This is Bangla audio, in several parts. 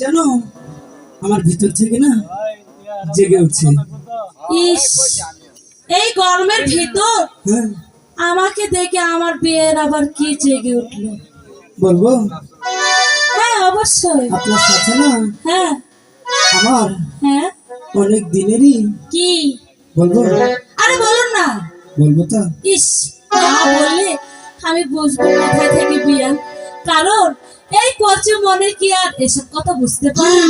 জানো আমার ভিতর থেকে না জেগে উঠছে। ইস এই গরমের ভিতর আমাকে দেখে আমার বিয়ের আবার কি জেগে উঠল? বলব? হ্যাঁ অবশ্যই। আপনার সাথে না? হ্যাঁ। আমার হ্যাঁ। অনেক দিনেরই কি? বলব? আরে বলুন না। বলব তো। ইস না বললে আমি বুঝব কোথায় থেকে বিয়ান কারণ এই কচু মনে কি আর এসব কথা বুঝতে পারি?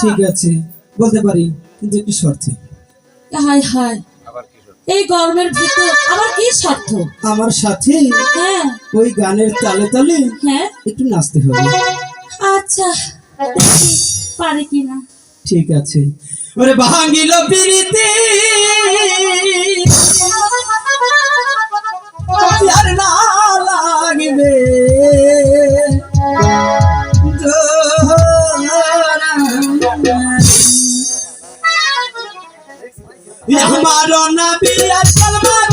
ঠিক আছে বলতে পারি কিন্তু একটু শর্তে? হায় হায়। এই গরমের ভিতর আমার কি স্বার্থ? আমার সাথে হ্যাঁ। ওই গানের তালে তালে হ্যাঁ। একটু নাচতে হবে। আচ্ছা। পারে কিনা? ঠিক আছে। ওরে ভাঙিল পিরিতি। আমার নবী আজকাল ভাই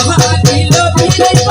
ভাগিল পিরিতি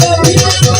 Voy a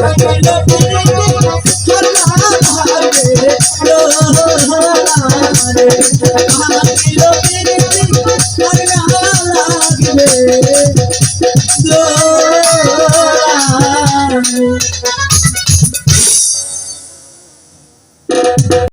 I'm